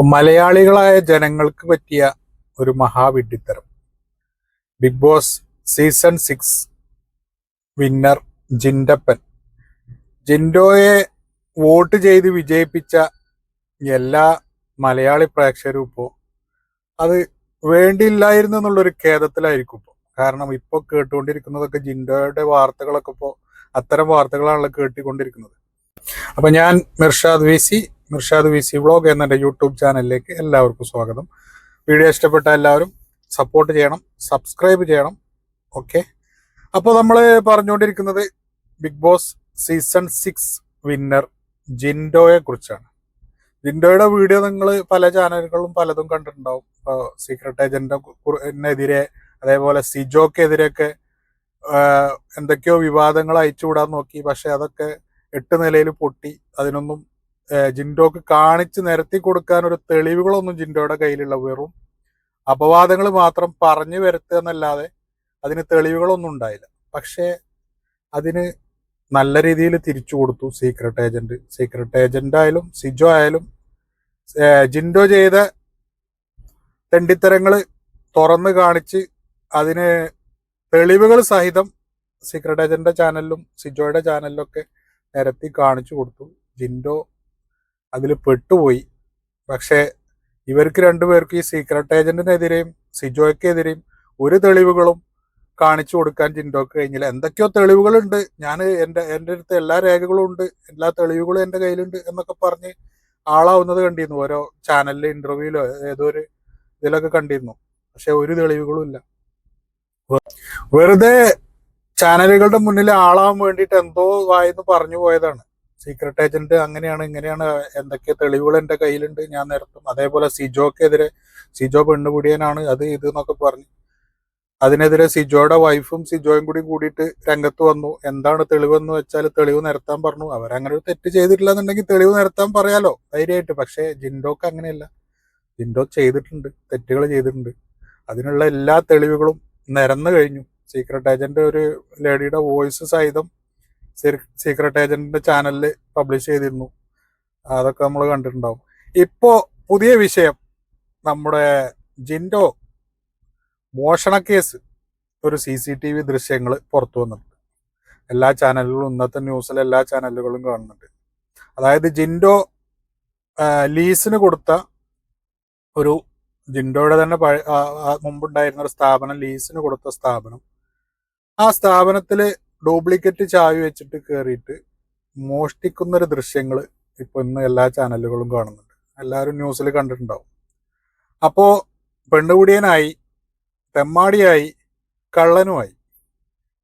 അപ്പൊ മലയാളികളായ ജനങ്ങൾക്ക് പറ്റിയ ഒരു മഹാവിഡ്ഢിത്തരം. Big boss season six winner ജിൻഡപ്പൻ. ജിൻഡോയെ വോട്ട് ചെയ്ത് വിജയിപ്പിച്ച എല്ലാ മലയാളി പ്രേക്ഷകരും ഇപ്പോൾ അത് വേണ്ടിയില്ലായിരുന്നു എന്നുള്ളൊരു ഖേദത്തിലായിരിക്കും ഇപ്പോൾ കാരണം ഇപ്പോൾ കേട്ടുകൊണ്ടിരിക്കുന്നതൊക്കെ ജിൻഡോയുടെ വാർത്തകളൊക്കെ ഇപ്പോൾ അത്തരം വാർത്തകളാണല്ലോ കേട്ടിക്കൊണ്ടിരിക്കുന്നത്. അപ്പൊ ഞാൻ Mirshad V Mirshad V C vlog എന്ന എന്റെ യൂട്യൂബ് ചാനലിലേക്ക് എല്ലാവർക്കും സ്വാഗതം. വീഡിയോ ഇഷ്ടപ്പെട്ട എല്ലാവരും സപ്പോർട്ട് ചെയ്യണം സബ്സ്ക്രൈബ് ചെയ്യണം ഓക്കെ? അപ്പോൾ നമ്മൾ പറഞ്ഞുകൊണ്ടിരിക്കുന്നത് big boss season six winner ജിൻഡോയെ കുറിച്ചാണ്. ജിൻഡോയുടെ വീഡിയോ നിങ്ങൾ പല ചാനലുകളും പലതും കണ്ടിട്ടുണ്ടാവും. ഇപ്പോൾ സീക്രട്ട് ഏജന്റിനെതിരെ അതേപോലെ സിജോക്കെതിരെയൊക്കെ എന്തൊക്കെയോ വിവാദങ്ങൾ അയച്ചുവിടാൻ നോക്കി. പക്ഷെ അതൊക്കെ എട്ട് നിലയിൽ പൊട്ടി. അതിനൊന്നും ജിൻഡോക്ക് കാണിച്ച് നിരത്തി കൊടുക്കാൻ ഒരു തെളിവുകളൊന്നും ജിൻഡോയുടെ കയ്യിലുള്ള വെറും അപവാദങ്ങൾ മാത്രം പറഞ്ഞു വരുത്തുക എന്നല്ലാതെ അതിന് തെളിവുകളൊന്നും ഉണ്ടായില്ല. പക്ഷേ അതിന് നല്ല രീതിയിൽ തിരിച്ചു കൊടുത്തു സീക്രട്ട് ഏജന്റ് സീക്രട്ട് ഏജന്റ് ആയാലും സിജോ ആയാലും ജിൻഡോ ചെയ്ത തെണ്ടിത്തരങ്ങൾ തുറന്ന് കാണിച്ച് അതിന് തെളിവുകൾ സഹിതം സീക്രട്ട് ഏജന്റിന്റെ ചാനലിലും സിജോയുടെ ചാനലിലൊക്കെ നിരത്തി കാണിച്ചു കൊടുത്തു. ജിൻഡോ അതിൽ പെട്ടുപോയി. പക്ഷേ ഇവർക്ക് രണ്ടുപേർക്ക് ഈ സീക്രട്ട് ഏജന്റിനെതിരെയും സിജോയ്ക്കെതിരെയും ഒരു തെളിവുകളും കാണിച്ചു കൊടുക്കാൻ ജിൻഡോക്ക് കഴിഞ്ഞില്ല. എന്തൊക്കെയോ തെളിവുകളുണ്ട്. ഞാൻ എന്റെ എന്റെ അടുത്ത് എല്ലാ രേഖകളും ഉണ്ട്. എല്ലാ തെളിവുകളും എന്റെ കയ്യിലുണ്ട് എന്നൊക്കെ പറഞ്ഞ് ആളാവുന്നത് കണ്ടിരുന്നു. ഓരോ ചാനലിലെ ഇന്റർവ്യൂവിലോ ഏതോ ഒരു ഇതിലൊക്കെ കണ്ടിരുന്നു. പക്ഷെ ഒരു തെളിവുകളും ഇല്ല. വെറുതെ ചാനലുകളുടെ മുന്നിൽ ആളാവാൻ വേണ്ടിയിട്ട് എന്തോ വായെന്ന് പറഞ്ഞു പോയതാണ്. സീക്രട്ട് ഏജന്റ് അങ്ങനെയാണ് ഇങ്ങനെയാണ് എന്തൊക്കെ തെളിവുകൾ എന്റെ കയ്യിലുണ്ട്. ഞാൻ നിരത്തും. അതേപോലെ സിജോക്കെതിരെ സിജോ പെണ്ണുപിടിയനാണ്. അത് ഇത് എന്നൊക്കെ പറഞ്ഞു. അതിനെതിരെ സിജോയുടെ വൈഫും സിജോയും കൂടി കൂടിയിട്ട് രംഗത്ത് വന്നു. എന്താണ് തെളിവെന്ന് വെച്ചാൽ തെളിവ് നിരത്താൻ പറഞ്ഞു. അവരങ്ങനെ ഒരു തെറ്റ് ചെയ്തിട്ടില്ല എന്നുണ്ടെങ്കിൽ തെളിവ് നിരത്താൻ പറയാലോ? ധൈര്യമായിട്ട്. പക്ഷേ ജിൻഡോക്ക് അങ്ങനെയല്ല. ജിൻഡോ ചെയ്തിട്ടുണ്ട്. തെറ്റുകൾ ചെയ്തിട്ടുണ്ട്. അതിനുള്ള എല്ലാ തെളിവുകളും നിരന്നു കഴിഞ്ഞു. സീക്രട്ട് ഏജന്റ് ഒരു ലേഡിയുടെ വോയിസ് സഹിതം സീക്രട്ട് ഏജന്റിന്റെ ചാനലിൽ പബ്ലിഷ് ചെയ്തിരുന്നു. അതൊക്കെ നമ്മൾ കണ്ടിട്ടുണ്ടാവും. ഇപ്പോ പുതിയ വിഷയം നമ്മുടെ ജിൻഡോ മോഷണ കേസ് ഒരു സി സി ടി വി ദൃശ്യങ്ങൾ പുറത്തു വന്നിട്ടുണ്ട്. എല്ലാ ചാനലുകളും ഇന്നത്തെ ന്യൂസിൽ എല്ലാ ചാനലുകളും കാണുന്നുണ്ട്. അതായത് ജിൻഡോ ലീസിന് കൊടുത്ത ഒരു ജിൻഡോയുടെ തന്നെ മുമ്പുണ്ടായിരുന്ന ഒരു സ്ഥാപനം ലീസിന് കൊടുത്ത സ്ഥാപനം. ആ സ്ഥാപനത്തിൽ ഡ്യൂപ്ലിക്കേറ്റ് ചാവി വെച്ചിട്ട് കയറിയിട്ട് മോഷ്ടിക്കുന്ന ഒരു ദൃശ്യങ്ങൾ ഇപ്പൊ ഇന്ന് എല്ലാ ചാനലുകളും കാണുന്നുണ്ട്. എല്ലാവരും ന്യൂസിൽ കണ്ടിട്ടുണ്ടാവും. അപ്പോ പെണ്ണുകുടിയനായി തെമ്മാടിയായി കള്ളനുമായി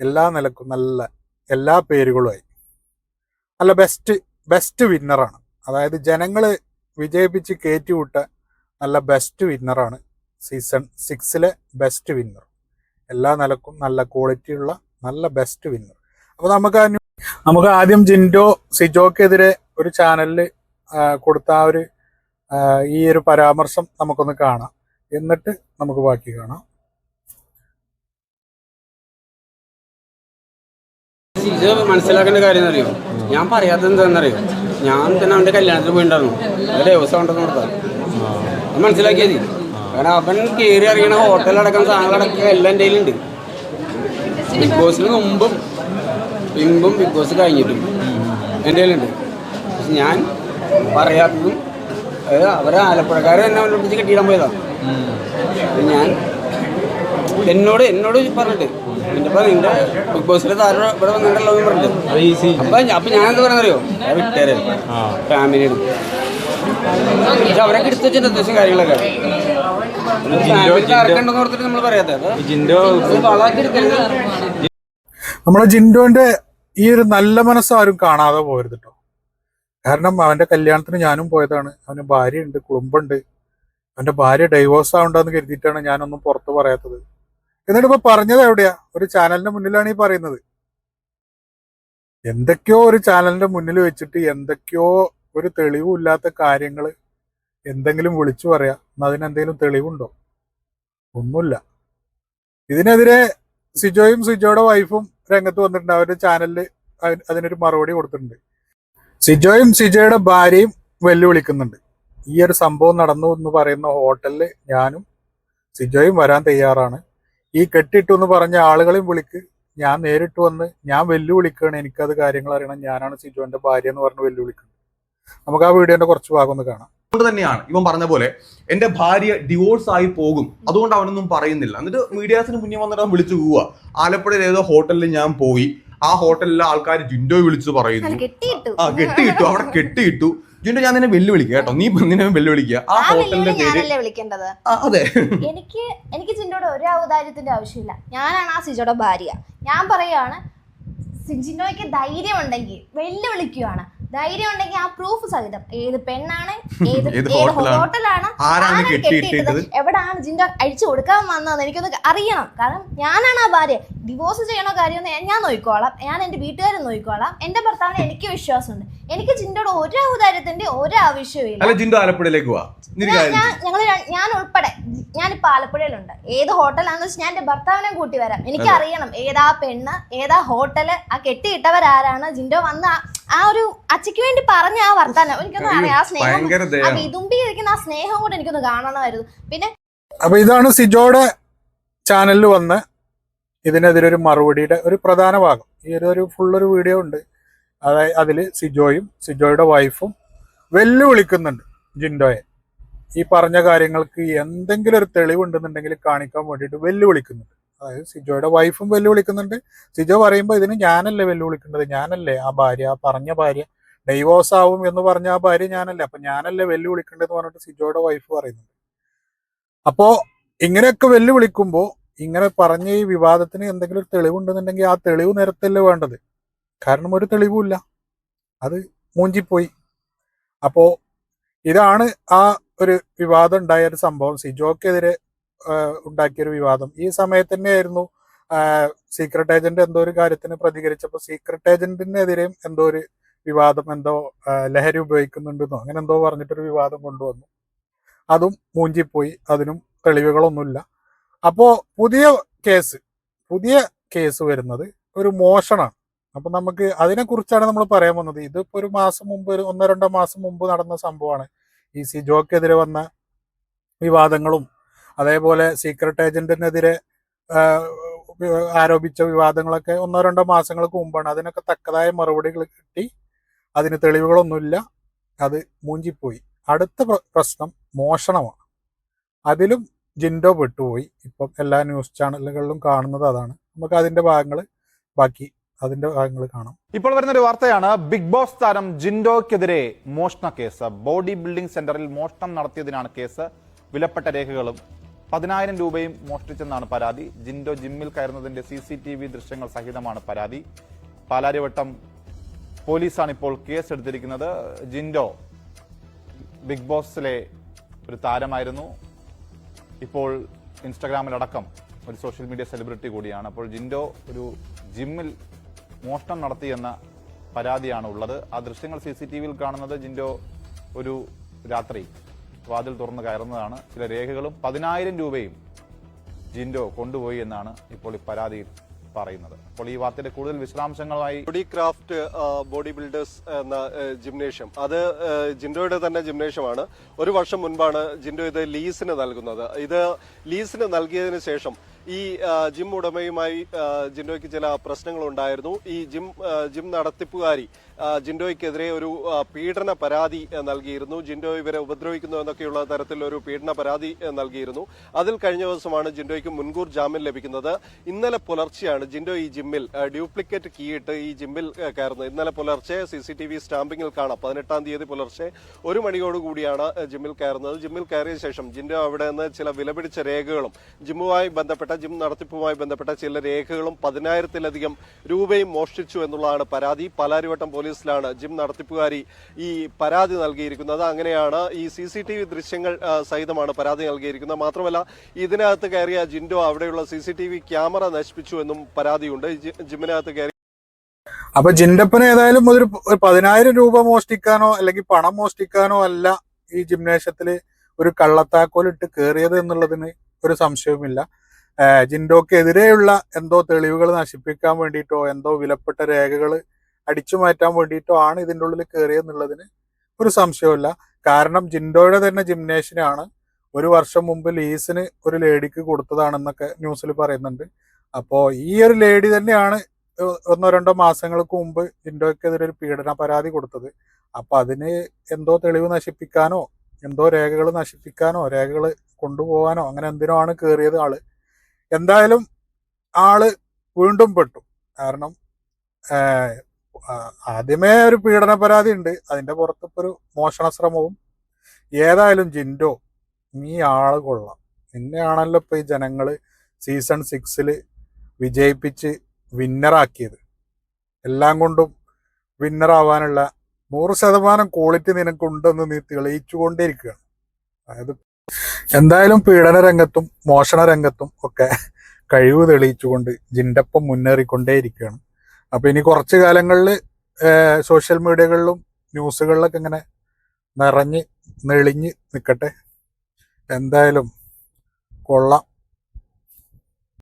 എല്ലാ നിലക്കും നല്ല എല്ലാ പേരുകളുമായി നല്ല ബെസ്റ്റ് ബെസ്റ്റ് വിന്നറാണ് അതായത് ജനങ്ങൾ വിജയിപ്പിച്ച് കയറ്റിവിട്ട നല്ല ബെസ്റ്റ് വിന്നറാണ് സീസൺ സിക്സിലെ ബെസ്റ്റ് വിന്നർ എല്ലാ നിലക്കും നല്ല ക്വാളിറ്റിയുള്ള നല്ല ബെസ്റ്റ് വിന്നർ അപ്പോൾ നമുക്ക് നമുക്ക് ആദ്യം ജിൻഡോ സിജോക്കെതിരെ ഒരു ചാനലിൽ കൊടുത്ത ആ ഒരു ഈ ഒരു പരാമർശം നമുക്കൊന്ന് കാണാം. എന്നിട്ട് നമുക്ക് ബാക്കി കാണാം. സിജോ മനസ്സിലാക്കേണ്ട കാര്യം അറിയോ ഞാൻ പറയാത്തത് എന്താണെന്നറിയോ? ഞാൻ തന്നെ അവന്റെ കല്യാണത്തിന് പോയിണ്ടായിരുന്നു. ദിവസം മനസ്സിലാക്കിയത് കാരണം അവൻ കയറി അറിയണ ഹോട്ടലടക്കം സാധനങ്ങളടക്കം എല്ലാം എന്റെ കയ്യിലുണ്ട്. ബിഗ് ബോസിന് മുമ്പും പിമ്പും ബിഗ് ബോസ് കഴിഞ്ഞിട്ടും. എന്റെ കയ്യിലുണ്ട്. പക്ഷെ ഞാൻ പറയാത്തതും അതായത് അവരെ ആലപ്പുഴക്കാരെ അവരെ പിടിച്ച് കെട്ടിയിടാൻ പോയതാണ് ഞാൻ എന്നോട് എന്നോട് പറഞ്ഞിട്ട് നിന്റെ ഇപ്പൊ നിന്റെ ബിഗ് ബോസിലെ താരം ഇവിടെ വന്നിട്ടുണ്ടല്ലോ എന്ന് പറഞ്ഞിട്ട്. അപ്പൊ അപ്പൊ ഞാൻ എന്താ പറയുന്നറിയോ ഞാൻ വിട്ടേരെ. ഫാമിലിയുടെ പക്ഷെ അവരൊക്കെ എടുത്തു വെച്ചിട്ട് അത്യാവശ്യം കാര്യങ്ങളൊക്കെ. നമ്മളെ ജിൻഡോന്റെ ഈ ഒരു നല്ല മനസ്സ് ആരും കാണാതെ പോകരുത് കേട്ടോ കാരണം അവന്റെ കല്യാണത്തിന് ഞാനും പോയതാണ്. അവന് ഭാര്യയുണ്ട് കുടുംബമുണ്ട്. അവന്റെ ഭാര്യ ഡൈവോഴ്സ് ആവണ്ടെന്ന് കരുതിയിട്ടാണ് ഞാനൊന്നും പുറത്ത് പറയാത്തത്. എന്നിട്ട് ഇപ്പൊ പറഞ്ഞത് എവിടെയാ? ഒരു ചാനലിന്റെ മുന്നിലാണ് ഈ പറയുന്നത്. എന്തൊക്കെയോ ഒരു ചാനലിന്റെ മുന്നിൽ വെച്ചിട്ട് എന്തൊക്കെയോ ഒരു തെളിവും ഇല്ലാത്ത കാര്യങ്ങൾ എന്തെങ്കിലും വിളിച്ചു പറയാ. എന്നാൽ അതിനെന്തെങ്കിലും തെളിവുണ്ടോ? ഒന്നുമില്ല. ഇതിനെതിരെ സിജോയും സിജോയുടെ വൈഫും രംഗത്ത് വന്നിട്ടുണ്ട്. അവരുടെ ചാനലിൽ അതിനൊരു മറുപടി കൊടുത്തിട്ടുണ്ട്. സിജോയും സിജോയുടെ ഭാര്യയും വെല്ലുവിളിക്കുന്നുണ്ട്. ഈ ഒരു സംഭവം നടന്നു എന്ന് പറയുന്ന ഹോട്ടലിൽ ഞാനും സിജോയും വരാൻ തയ്യാറാണ്. ഈ കെട്ടിട്ടു എന്ന് പറഞ്ഞ ആളുകളെയും വിളിക്ക്. ഞാൻ നേരിട്ട് വന്ന് ഞാൻ വെല്ലുവിളിക്കുകയാണ് എനിക്കത് കാര്യങ്ങൾ അറിയണം. ഞാനാണ് സിജോന്റെ ഭാര്യ എന്ന് പറഞ്ഞ് വെല്ലുവിളിക്കുന്നത്. നമുക്ക് ആ വീഡിയോന്റെ കുറച്ച് ഭാഗം ഒന്ന് കാണാം. അതുകൊണ്ട് തന്നെയാണ് ഇവൻ പറഞ്ഞ പോലെ എന്റെ ഭാര്യ ഡിവോഴ്സ് ആയി പോകും. അതുകൊണ്ട് അവനൊന്നും പറയുന്നില്ല. എന്നിട്ട് മീഡിയാസിന് മുന്നേ വന്നിട്ട് വിളിച്ചു പോവുക ആലപ്പുഴയിൽ ഏതോ ഹോട്ടലിൽ ഞാൻ പോയി. ആ ഹോട്ടലിലെ ആൾക്കാർ ജിൻഡോ വിളിച്ചു പറയുന്നു. ആ കെട്ടിയിട്ടു. അവിടെ കെട്ടിയിട്ടു. ജിൻഡോ ഞാൻ നിന്നെ വെല്ലുവിളിക്കുക കേട്ടോ. നീ നിന്നെ വെല്ലുവിളിക്കുക? ആ ഹോട്ടലിന്റെ പേര് വിളിക്കേണ്ടത്? അതെ. എനിക്ക് എനിക്ക് ജിൻഡോയുടെ ഒരു ഔദാര്യത്തിന്റെ ആവശ്യമില്ല. ഞാനാണ് ആ സിജോയുടെ ഭാര്യ. ഞാൻ പറയാണ് സിജിനോയ്ക്ക് ധൈര്യം ഉണ്ടെങ്കിൽ വെല്ലുവിളിക്കുകയാണ് ധൈര്യം ഉണ്ടെങ്കിൽ ആ പ്രൂഫ് സഹിതം. ഏത് പെണ്ണാണ് ഏത് ഹോട്ടലാണ്? ആരാണ് കെട്ടിയിട്ടത്? കെട്ടിയിട്ടത് എവിടാണ് ജിൻഡോ അഴിച്ചു കൊടുക്കാൻ വന്നതെന്ന് എനിക്കൊന്ന് അറിയണം. കാരണം ഞാനാണ് ആ ഭാര്യ. ഡിവോഴ്സ് ചെയ്യണോ കാര്യമൊന്നും ഞാൻ നോക്കിക്കോളാം. ഞാൻ എന്റെ വീട്ടുകാരെ നോക്കിക്കോളാം. എന്റെ ഭർത്താവിന് എനിക്ക് വിശ്വാസമുണ്ട്. എനിക്ക് ജിൻഡോട് ഒരു ഔദാര്യത്തിന്റെ ഒരു ആവശ്യവും അല്ല ജിൻഡോ ആലപ്പുഴയിലേക്ക് പോവാ. നീ ഒരു ഞാൻ ഉൾപ്പെടെ ഞങ്ങൾ ഞാൻ ഉൾപ്പെടെ ഞാനിപ്പോ ആലപ്പുഴയിലുണ്ട്. ഏത് ഹോട്ടലാണെന്ന് വെച്ചാൽ ഞാൻ എന്റെ ഭർത്താവിനെ കൂട്ടി വരാം. എനിക്ക് അറിയണം ഏതാ പെണ്ണ് ഏതാ ഹോട്ടൽ ആ കെട്ടിയിട്ടവരാരാണ് ജിൻഡോ വന്ന ആ- ഒരു അച്ചയ്ക്ക് വേണ്ടി പറഞ്ഞ ആ വർത്താനം. എനിക്കൊന്നും അറിയാം. ആ സ്നേഹം ആ വിതുമ്പി ഇരിക്കുന്ന ആ സ്നേഹം കൂടെ എനിക്കൊന്ന് കാണണമായിരുന്നു. പിന്നെ അപ്പൊ ഇതാണ് സിജോയുടെ ചാനലിൽ വന്ന് ഇതിനെതിരെ ഒരു മറുപടിയുടെ ഒരു പ്രധാന ഭാഗം. ഈ ഒരു ഫുള്ളൊരു ഫുൾ ഒരു വീഡിയോ ഉണ്ട്. അതായത് അതിൽ സിജോയും സിജോയുടെ വൈഫും വെല്ലുവിളിക്കുന്നുണ്ട് ജിൻഡോയെ. ഈ പറഞ്ഞ കാര്യങ്ങൾക്ക് എന്തെങ്കിലും ഒരു തെളിവുണ്ടെന്നുണ്ടെങ്കിൽ കാണിക്കാൻ വേണ്ടിയിട്ട് വെല്ലുവിളിക്കുന്നുണ്ട്. അതായത് സിജോയുടെ വൈഫും വെല്ലുവിളിക്കുന്നുണ്ട്. സിജോ പറയുമ്പോൾ ഇതിന് ഞാനല്ലേ വെല്ലുവിളിക്കേണ്ടത്? ഞാനല്ലേ ആ ഭാര്യ ആ പറഞ്ഞ ഭാര്യ ഡൈവോഴ്സ് ആവും എന്ന് പറഞ്ഞ ആ ഭാര്യ ഞാനല്ലേ? അപ്പൊ ഞാനല്ലേ വെല്ലുവിളിക്കേണ്ടതെന്ന് പറഞ്ഞിട്ട് സിജോയുടെ വൈഫ് പറയുന്നുണ്ട്. അപ്പോൾ ഇങ്ങനെയൊക്കെ വെല്ലുവിളിക്കുമ്പോൾ ഇങ്ങനെ പറഞ്ഞ ഈ വിവാദത്തിന് എന്തെങ്കിലും ഒരു തെളിവുണ്ടെന്നുണ്ടെങ്കിൽ ആ തെളിവ് നിരത്തല്ലേ വേണ്ടത്? കാരണം ഒരു തെളിവുമില്ല. അത് മൂഞ്ചിപ്പോയി. അപ്പോ ഇതാണ് ആ ഒരു വിവാദം ഉണ്ടായ ഒരു സംഭവം. സിജോക്കെതിരെ ഉണ്ടാക്കിയൊരു വിവാദം. ഈ സമയത്ത് തന്നെയായിരുന്നു സീക്രട്ട് ഏജന്റ് എന്തോ ഒരു കാര്യത്തിന് പ്രതികരിച്ചപ്പോൾ സീക്രട്ട് ഏജന്റിനെതിരെയും എന്തോ ഒരു വിവാദം എന്തോ ലഹരി ഉപയോഗിക്കുന്നുണ്ടെന്നോ അങ്ങനെ എന്തോ പറഞ്ഞിട്ടൊരു വിവാദം കൊണ്ടുവന്നു. അതും മൂഞ്ചിപ്പോയി. അതിനും തെളിവുകളൊന്നുമില്ല. അപ്പോൾ പുതിയ കേസ് പുതിയ കേസ് വരുന്നത് ഒരു മോഷണമാണ്. അപ്പൊ നമുക്ക് അതിനെ കുറിച്ചാണ് നമ്മൾ പറയാൻ വന്നത് ഇതിപ്പോ ഒരു മാസം മുമ്പ് ഒരു ഒന്നോ രണ്ടോ മാസം മുമ്പ് നടന്ന സംഭവമാണ്. ഈ സി ജോക്കെതിരെ വന്ന വിവാദങ്ങളും അതേപോലെ സീക്രട്ട് ഏജന്റിനെതിരെ ആരോപിച്ച വിവാദങ്ങളൊക്കെ ഒന്നോ രണ്ടോ മാസങ്ങൾക്ക് മുമ്പാണ്. അതിനൊക്കെ തക്കതായ മറുപടികൾ കിട്ടി. അതിന് തെളിവുകളൊന്നുമില്ല. അത് മൂഞ്ചിപ്പോയി. അടുത്ത പ്രശ്നം മോഷണമാണ്. അതിലും ജിൻഡോ പെട്ടുപോയി. ഇപ്പം എല്ലാ ന്യൂസ് ചാനലുകളിലും കാണുന്നത് അതാണ്. നമുക്ക് അതിന്റെ ഭാഗങ്ങൾ ബാക്കി അതിന്റെ ഭാഗങ്ങൾ കാണാം. ഇപ്പോൾ വരുന്ന ഒരു വാർത്തയാണ്. ബിഗ് ബോസ് താരം ജിൻഡോയ്ക്കെതിരെ മോഷണ കേസ്. ബോഡി ബിൽഡിംഗ് സെന്ററിൽ മോഷണം നടത്തിയതിനാണ് കേസ്. വിലപ്പെട്ട രേഖകളും പതിനായിരം രൂപയും മോഷ്ടിച്ചെന്നാണ് പരാതി. ജിൻഡോ ജിമ്മിൽ കയറുന്നതിന്റെ സി സി ടി വി ദൃശ്യങ്ങൾ സഹിതമാണ് പരാതി. പാലാരിവട്ടം പോലീസാണ് ഇപ്പോൾ കേസ് എടുത്തിരിക്കുന്നത് ജിൻഡോ ബിഗ് ബോസിലെ ഒരു താരമായിരുന്നു. ഇപ്പോൾ ഇൻസ്റ്റഗ്രാമിലടക്കം ഒരു സോഷ്യൽ മീഡിയ സെലിബ്രിറ്റി കൂടിയാണ്. അപ്പോൾ ജിൻഡോ ഒരു ജിമ്മിൽ മോഷണം നടത്തിയെന്ന പരാതിയാണ് ഉള്ളത് ആ ദൃശ്യങ്ങൾ സി സി ടി വിയിൽ കാണുന്നത് ജിൻഡോ ഒരു രാത്രി വാതിൽ തുറന്ന് കയറുന്നതാണ്. ചില രേഖകളും പതിനായിരം രൂപയും ജിൻഡോ കൊണ്ടുപോയി എന്നാണ് ഇപ്പോൾ ഈ പരാതിയിൽ പറയുന്നത്. അപ്പോൾ ഈ വാർത്തയുടെ കൂടുതൽ വിശദാംശങ്ങളായി ബോഡി ക്രാഫ്റ്റ് ബോഡി ബിൽഡേഴ്സ് എന്ന ജിംനേഷ്യം. അത് ജിൻഡോയുടെ തന്നെ ജിംനേഷ്യമാണ്. ഒരു വർഷം മുൻപാണ് ജിൻഡോ ഇത് ലീസിന് നൽകുന്നത്. ഇത് ലീസിന് നൽകിയതിനു ശേഷം ഈ ജിം ഉടമയുമായി ജിൻഡോയ്ക്ക് ചില പ്രശ്നങ്ങളുണ്ടായിരുന്നു. ഈ ജിം ജിം നടത്തിപ്പുകാരി ജിൻഡോയ്ക്കെതിരെ ഒരു പീഡന പരാതി നൽകിയിരുന്നു. ജിൻഡോ ഇവരെ ഉപദ്രവിക്കുന്നു എന്നൊക്കെയുള്ള തരത്തിൽ ഒരു പീഡന പരാതി നൽകിയിരുന്നു. അതിൽ കഴിഞ്ഞ ദിവസമാണ് ജിൻഡോയ്ക്ക് മുൻകൂർ ജാമ്യം ലഭിക്കുന്നത്. ഇന്നലെ പുലർച്ചെയാണ് ജിൻഡോ ഈ ജിമ്മിൽ ഡ്യൂപ്ലിക്കേറ്റ് കീയിട്ട് ഈ ജിമ്മിൽ കയറുന്നത്. ഇന്നലെ പുലർച്ചെ സി സി ടി വി സ്റ്റാമ്പിങ്ങിൽ കാണാം. പതിനെട്ടാം തീയതി പുലർച്ചെ ഒരു മണിയോടുകൂടിയാണ് ജിമ്മിൽ കയറുന്നത്. ജിമ്മിൽ കയറിയ ശേഷം ജിൻഡോ അവിടെ നിന്ന് ചില വിലപിടിച്ച രേഖകളും ജിമ്മുമായി ബന്ധപ്പെട്ട ജിം നടത്തിപ്പുമായി ബന്ധപ്പെട്ട ചില രേഖകളും പതിനായിരത്തിലധികം രൂപയും മോഷ്ടിച്ചു എന്നുള്ളതാണ് പരാതി. പാലാരിവട്ടം പോലീസിലാണ് ജിം നടത്തിപ്പുകാരി ഈ പരാതി നൽകിയിരിക്കുന്നത്. അങ്ങനെയാണ്. ഈ സി സി ടി വി ദൃശ്യങ്ങൾ സഹിതമാണ് പരാതി നൽകിയിരിക്കുന്നത്. മാത്രമല്ല ഇതിനകത്ത് കയറിയ ജിൻഡോ അവിടെയുള്ള C C T V camera നശിപ്പിച്ചു എന്നും പരാതിയുണ്ട്. ജിമ്മിനകത്ത് കയറി അപ്പൊ ജിൻഡപ്പന് ഏതായാലും ഒരു പതിനായിരം രൂപ മോഷ്ടിക്കാനോ അല്ലെങ്കിൽ പണം മോഷ്ടിക്കാനോ അല്ല ഈ ജിംനേഷ്യത്തിൽ ഒരു കള്ളത്താക്കോലിട്ട് കയറിയത് എന്നുള്ളതിന് ഒരു സംശയവുമില്ല. ജിൻഡോക്കെതിരെയുള്ള എന്തോ തെളിവുകൾ നശിപ്പിക്കാൻ വേണ്ടിയിട്ടോ എന്തോ വിലപ്പെട്ട രേഖകൾ അടിച്ചു മാറ്റാൻ വേണ്ടിയിട്ടോ ആണ് ഇതിന്റെ ഉള്ളിൽ കയറിയെന്നുള്ളതിന് ഒരു സംശയമില്ല കാരണം ജിൻഡോയുടെ തന്നെ ജിംനേഷ്യനാണ്. ഒരു വർഷം മുമ്പ് ലീസിന് ഒരു ലേഡിക്ക് കൊടുത്തതാണെന്നൊക്കെ ന്യൂസിൽ പറയുന്നുണ്ട്. അപ്പോൾ ഈ ഒരു ലേഡി തന്നെയാണ് ഒന്നോ രണ്ടോ മാസങ്ങൾക്ക് മുമ്പ് ജിൻഡോയ്ക്കെതിരെ ഒരു പീഡന പരാതി കൊടുത്തത്. അപ്പോൾ അതിന് എന്തോ തെളിവ് നശിപ്പിക്കാനോ എന്തോ രേഖകൾ നശിപ്പിക്കാനോ രേഖകൾ കൊണ്ടുപോകാനോ അങ്ങനെ എന്തിനോ ആണ് കയറിയത് ആൾ. എന്തായാലും ആൾ വീണ്ടും പെട്ടു. കാരണം ആദ്യമേ ഒരു പീഡന പരാതി ഉണ്ട്. അതിന്റെ പുറത്തിപ്പോ ഒരു മോഷണ ശ്രമവും. ഏതായാലും ജിൻഡോ നീ ആൾ കൊള്ളാം. നിന്നെയാണല്ലോ ഇപ്പൊ ഈ ജനങ്ങൾ സീസൺ സിക്സിൽ വിജയിപ്പിച്ച് വിന്നറാക്കിയത്. എല്ലാം കൊണ്ടും വിന്നറാവാനുള്ള നൂറ് ശതമാനം ക്വാളിറ്റി നിനക്കുണ്ടെന്ന് നീ തെളിയിച്ചുകൊണ്ടേയിരിക്കുകയാണ്. അതായത് എന്തായാലും പീഡന രംഗത്തും മോഷണ രംഗത്തും ഒക്കെ കഴിവ് തെളിയിച്ചുകൊണ്ട് ജിൻഡപ്പം മുന്നേറിക്കൊണ്ടേയിരിക്കുകയാണ്. അപ്പൊ ഇനി കുറച്ച് കാലങ്ങളിൽ സോഷ്യൽ മീഡിയകളിലും ന്യൂസുകളിലൊക്കെ ഇങ്ങനെ നിറഞ്ഞ് നെളിഞ്ഞ് നിൽക്കട്ടെ എന്തായാലും കൊള്ളാം.